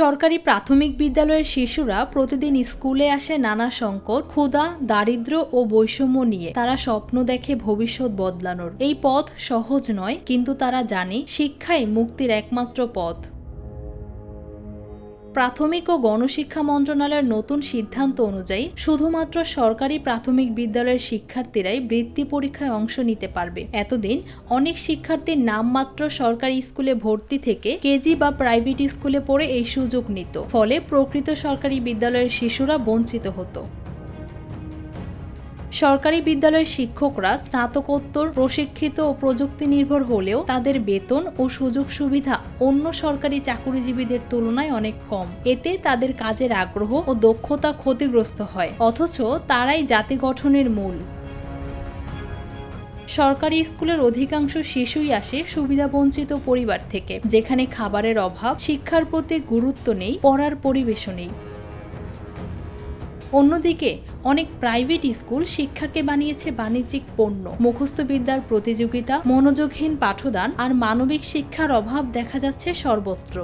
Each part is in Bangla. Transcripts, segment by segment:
সরকারি প্রাথমিক বিদ্যালয়ের শিশুরা প্রতিদিন স্কুলে আসে নানা সংকট, ক্ষুধা, দারিদ্র ও বৈষম্য নিয়ে। তারা স্বপ্ন দেখে ভবিষ্যৎ বদলানোর। এই পথ সহজ নয়, কিন্তু তারা জানে শিক্ষাই মুক্তির একমাত্র পথ। প্রাথমিক ও গণশিক্ষা মন্ত্রণালয়ের নতুন সিদ্ধান্ত অনুযায়ী শুধুমাত্র সরকারি প্রাথমিক বিদ্যালয়ের শিক্ষার্থীরাই বৃত্তি পরীক্ষায় অংশ নিতে পারবে। এতদিন অনেক শিক্ষার্থীর নামমাত্র সরকারি স্কুলে ভর্তি থেকে কেজি বা প্রাইভেট স্কুলে পড়ে এই সুযোগ নিত। ফলে প্রকৃত সরকারি বিদ্যালয়ের শিশুরা বঞ্চিত হতো। সরকারি বিদ্যালয়ের শিক্ষকরা স্নাতকোত্তর, প্রশিক্ষিত ও প্রযুক্তি নির্ভর হলেও তাদের বেতন ও সুযোগ সুবিধা অন্য সরকারি চাকুরিজীবীদের তুলনায় অনেক কম। এতে তাদের কাজের আগ্রহ ও দক্ষতা ক্ষতিগ্রস্ত হয়। অথচ তারাই জাতি গঠনের মূল। সরকারি স্কুলের অধিকাংশ শিশুই আসে সুবিধাবঞ্চিত পরিবার থেকে, যেখানে খাবারের অভাব, শিক্ষার প্রতি গুরুত্ব নেই, পড়ার পরিবেশও নেই। অন্যদিকে অনেক প্রাইভেট স্কুল শিক্ষাকে বানিয়েছে বাণিজ্যিক পণ্য মুখস্থ বিদ্যার প্রতিযোগিতা, মনোযোগহীন পাঠদান আর মানবিক শিক্ষার অভাব দেখা যাচ্ছে সর্বত্র।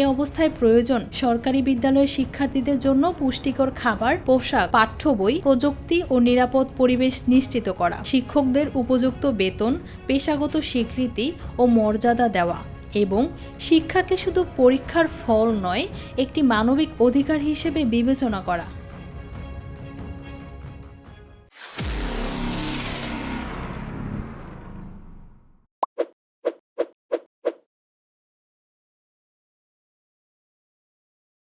এ অবস্থায় প্রয়োজন সরকারি বিদ্যালয়ের শিক্ষার্থীদের জন্য পুষ্টিকর খাবার, পোশাক, পাঠ্য বই, প্রযুক্তি ও নিরাপদ পরিবেশ নিশ্চিত করা, শিক্ষকদের উপযুক্ত বেতন, পেশাগত স্বীকৃতি ও মর্যাদা দেওয়া। এবং শিক্ষাকে শুধু পরীক্ষার ফল নয় একটি মানবিক অধিকার হিসেবে বিবেচনা করা।